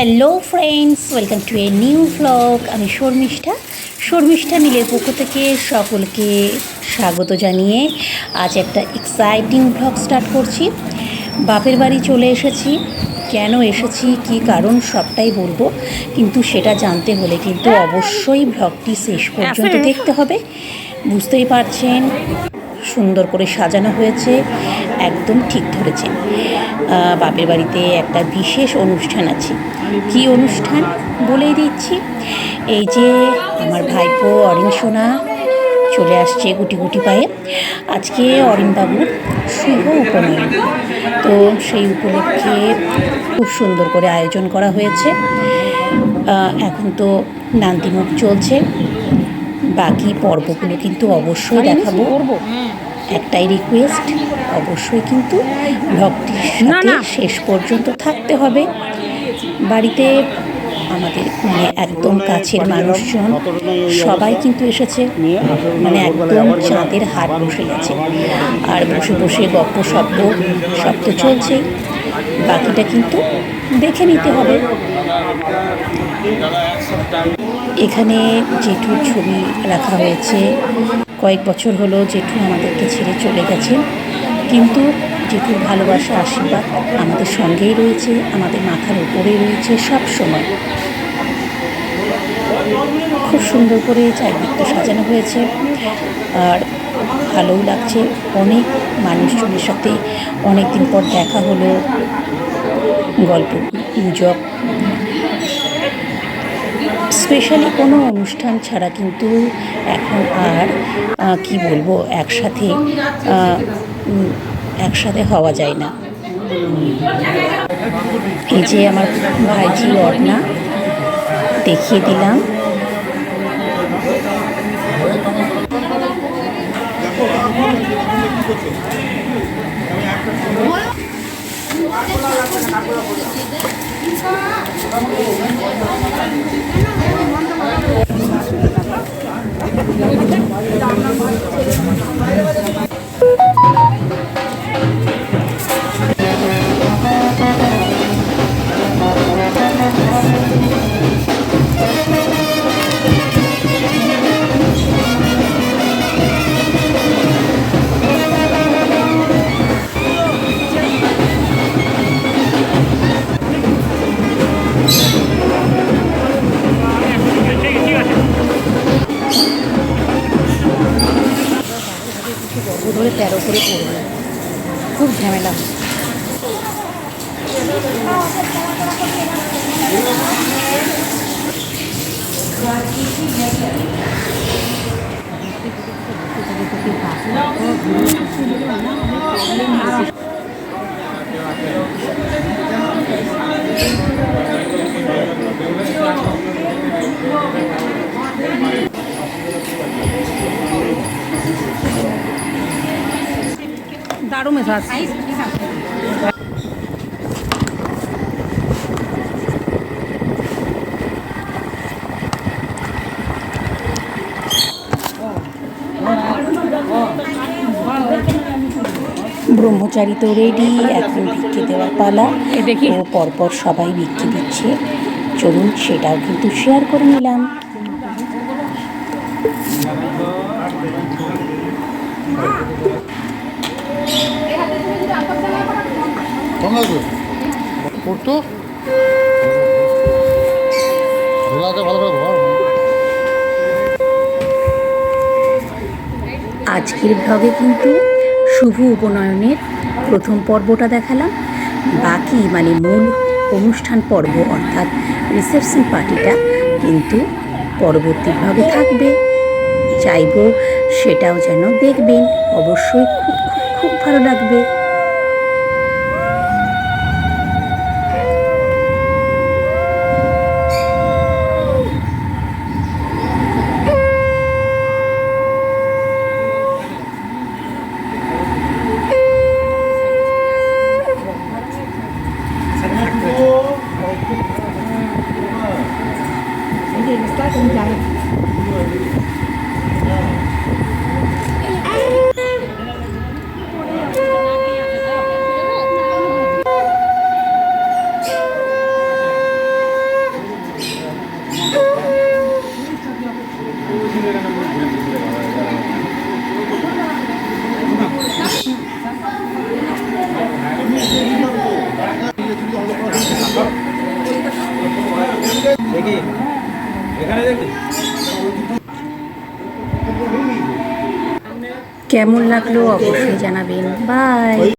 Hello friends welcome to a new blog আমি শর্মিষ্ঠা। শর্মিষ্ঠা মিলের পক্ষ থেকে সকলকে স্বাগত জানিয়ে আজ একটা এক্সাইটিং ব্লগ স্টার্ট করছি। বাপের বাড়ি চলে এসেছি। কেন এসেছি, কি কারণ, সবটাই বলব। কিন্তু সেটা জানতে হলে কিন্তু অবশ্যই ব্লগটি শেষ পর্যন্ত দেখতে হবে। বুঝতেই পারছেন? সুন্দর করে সাজানো হয়েছে, একদম ঠিক ধরেছেন বাপের বাড়িতে একটা বিশেষ অনুষ্ঠান আছে। কি অনুষ্ঠান বলেই দিচ্ছি? এই যে আমার ভাইপো অরিন সোনা চলে আসছে গুটি গুটি পায়ে। আজকে অরিনবাবুর শুভ উপনয়ন। তো সেই উপলক্ষে খুব সুন্দর করে আয়োজন করা হয়েছে। এখন তো নান্তিমুখ চলছে। বাকি পর্বগুলো কিন্তু অবশ্যই দেখাবো। একটাই রিকোয়েস্ট অবশ্যই কিন্তু ব্লগটির সাথে শেষ পর্যন্ত থাকতে হবে। বাড়িতে আমাদের মানে একদম কাছের মানুষজন সবাই কিন্তু এসেছে। মানে একদম চাঁদের হাট বসে গেছে। আর বসে বসে গপ্প শব্দ সব তো চলছেই বাকিটা কিন্তু দেখে নিতে হবে। এখানে জেঠুর ছবি রাখা হয়েছে। কয়েক বছর হলো জেঠু আমাদেরকে ছেড়ে চলে গেছেন কিন্তু জেঠুর ভালোবাসা, আশীর্বাদ আমাদের সঙ্গেই রয়েছে, আমাদের মাথার উপরেই রয়েছে সব সময় খুব সুন্দর করে চারিদিকটা সাজানো হয়েছে আর ভালোও লাগছে। অনেক মানুষজনের সাথে অনেক দিন পর দেখা হলো। গল্প, গুজব স্পেশালি কোনো অনুষ্ঠান ছাড়া কিন্তু এখন আর কি বলব, একসাথে একসাথে হওয়া যায় না। এই যে আমার ভাইজি অর্ণা, দেখিয়ে দিলাম। গর্ব ধরে তেরো করে পড়বে। খুব ঝামেলা। दारू দারুণ মেশাস ব্রহ্মচারী তো রেডি এখন বিক্রি দেওয়ার পালা। দেখি। ও পরপর সবাই বিক্রি দিচ্ছে। চলুন সেটাও কিন্তু শেয়ার করে নিলাম। Thank you. আজকের ব্লগে কিন্তু শুভ উপনয়নের প্রথম পর্বটা দেখালাম। বাকি মানে মূল অনুষ্ঠান পর্ব অর্থাৎ রিসেপশন পার্টিটা কিন্তু পরবর্তী থাকবে। চাইব সেটাও যেন দেখবেন। অবশ্যই খুব খুব খুব ভালো লাগবে। 공장. 여기 কেমন লাগল অবশ্যই জানাবেন। বাই।